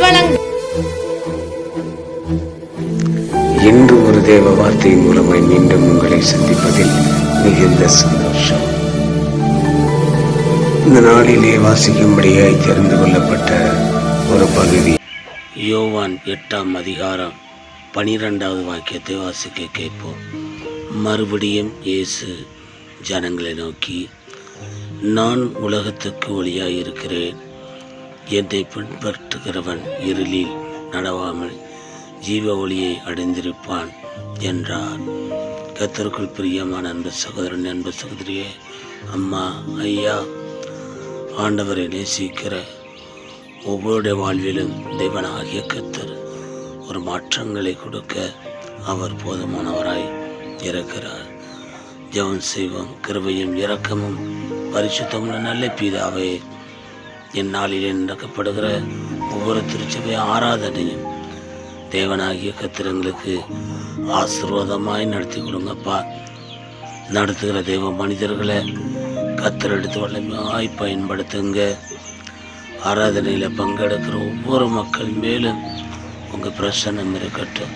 வழங்கும் இன்று ஒரு தேவ வார்த்தை மூலமாய் மீண்டும் உங்களை சந்திப்பதில் மிகுந்த சந்தோஷம். இந்த நாளிலே வாசிக்கும்படியாய் தெரிந்து கொள்ளப்பட்ட ஒரு பகுதி. யோவான் எட்டாம் அதிகாரம் பனிரெண்டாவது வாக்கியத்தை வாசிக்க கேட்போம். மறுபடியும் இயேசு ஜனங்களை நோக்கி நான் உலகத்துக்கு ஒளியாக இருக்கிறேன் என்னை பின்பற்றுகிறவன் இருளில் நடவாமல் ஜீவ ஒளியை அடைந்திருப்பான் என்றார். கத்தருக்குள் பிரியமான அன்பு சகோதரன் அன்பு சகோதரியே அம்மா ஐயா ஆண்டவரை நேசிக்கிற ஒவ்வொருடைய வாழ்விலும் தேவனாகிய கத்தர் ஒரு மாற்றங்களை கொடுக்க அவர் போதுமானவராய் இருக்கிறார். ஜெவன் செய்வோம் கிருபையும் இரக்கமும் பரிசுத்தமுள்ள நல்ல பிதாவே இந்நாளிலே நடக்கப்படுகிற ஒவ்வொரு திருச்சபை ஆராதனையும் தேவனாகிய கத்திரங்களுக்கு ஆசீர்வாதமாய் நடத்தி கொடுங்கப்பா. நடத்துகிற தெய்வ மனிதர்களை கத்தர் எடுத்து வல்லமையாய் பயன்படுத்துங்க. ஆராதனையில் பங்கெடுக்கிற ஒவ்வொரு மக்கள் மேலும் உங்கள் பிரசன்னம் இருக்கட்டும்.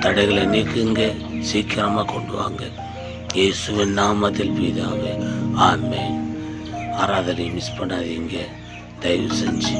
தடைகளை நீக்குங்க சீக்கிரமாக கொண்டு வாங்க. இயேசுவின் நாமத்தில் பீதாவே ஆமென். ஆராதனையை மிஸ் பண்ணாதீங்க. தயவு செஞ்சு